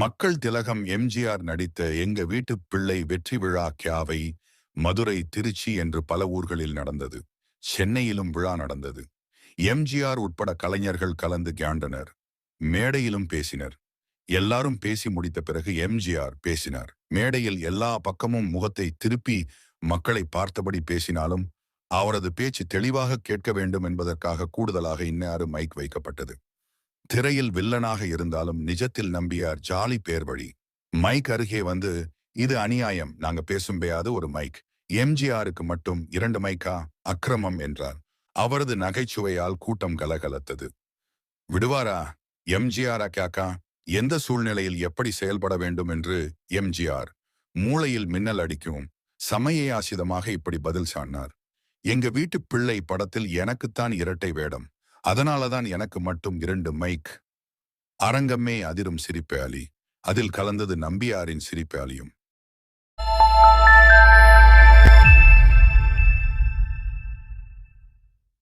மக்கள் திலகம் எம்ஜிஆர் நடித்த எங்க வீட்டு பிள்ளை வெற்றி விழா கியாவை மதுரை திருச்சி என்று பல ஊர்களில் நடந்தது. சென்னையிலும் விழா நடந்தது. எம்ஜிஆர் உட்பட கலைஞர்கள் கலந்து கியாண்டனர் மேடையிலும் பேசினர். எல்லாரும் பேசி முடித்த பிறகு எம்ஜிஆர் பேசினார். மேடையில் எல்லா பக்கமும் முகத்தை திருப்பி மக்களை பார்த்தபடி பேசினாலும் அவரது பேச்சு தெளிவாக கேட்க வேண்டும் என்பதற்காக கூடுதலாக இன்னாறு மைக் வைக்கப்பட்டது. திரையில் வில்லனாக இருந்தாலும் நிஜத்தில் நம்பியார் ஜாலி பேர் வழி. மைக் அருகே வந்து இது அநியாயம். நாங்க பேசும்பேயாது ஒரு மைக். எம்ஜிஆருக்கு மட்டும் இரண்டு மைக்கா? அக்கிரமம் என்றார். அவரது நகைச்சுவையால் கூட்டம் கலகலத்தது. விடுவாரா? எம்ஜிஆர் அக்காக்கா எந்த சூழ்நிலையில் எப்படி செயல்பட வேண்டும்? என்று எம்ஜிஆர் மூளையில் மின்னல் அடிக்கும். சமயாசிதமாக இப்படி பதில் சொன்னார். எங்க வீட்டு பிள்ளை படத்தில் எனக்குத்தான் இரட்டை வேடம். அதனாலதான் எனக்கு மட்டும் இரண்டு மைக். அரங்கமே அதிரும் சிரிப்பே அலி. அதில் கலந்தது நம்பியாரின் சிரிப்பு அலியும்